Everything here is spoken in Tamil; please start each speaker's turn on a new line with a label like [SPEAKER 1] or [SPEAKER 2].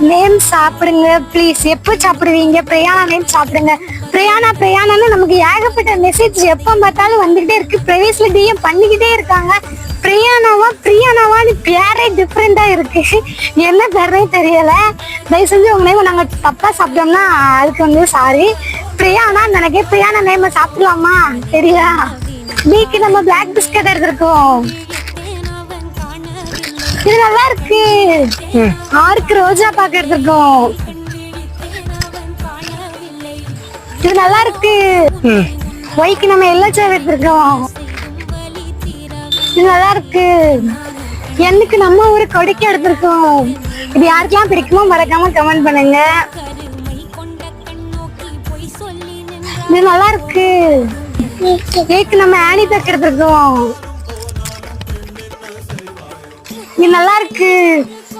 [SPEAKER 1] நேம் சாப்பிடுங்க ப்ளீஸ் எப்போ சாப்பிடுவீங்க? பிரயாணா நேம் சாப்பிடுங்க. பிரயாணா பிரயாணான்னு நமக்கு ஏகப்பட்ட மெசேஜ் எப்போ பார்த்தாலும் வந்துகிட்டே இருக்கு. ப்ரைவேஸ்ல டிஎம் பண்ணிக்கிட்டே இருக்காங்க. பிரியானாவா பிரியானாவான்னு பேரே டிஃப்ரெண்டா இருக்கு. என்ன பேரே தெரியல. தயவு செஞ்சு உங்க நேம் நாங்க தப்பா சாப்பிட்டோம்னா அதுக்கு வந்து சாரி பிரியானா நினைக்க பிரியானா நேம் சாப்பிடலாமா? சரியா வீக்கு நம்ம பிளாக் பிஸ்கட் எடுத்திருக்கோம். இது நல்லா இருக்கு ஆறுக்கு ரோஜா பாக்க எடுத்திருக்கோம் இது நல்லா இருக்கு ஒய்க்கு நம்ம எல்லோ சேர் எடுத்திருக்கோம் இது நல்லா இருக்கு எனக்கு நம்ம ஊரு கொடிக்க எடுத்திருக்கோம். இது யாருக்கெல்லாம் பிடிக்குமோ மறக்காம கமெண்ட் பண்ணுங்க. இது நல்லா இருக்கு கேக்கு நம்ம ஆனி பேக் எடுத்திருக்கோம் இது நல்லா இருக்கு.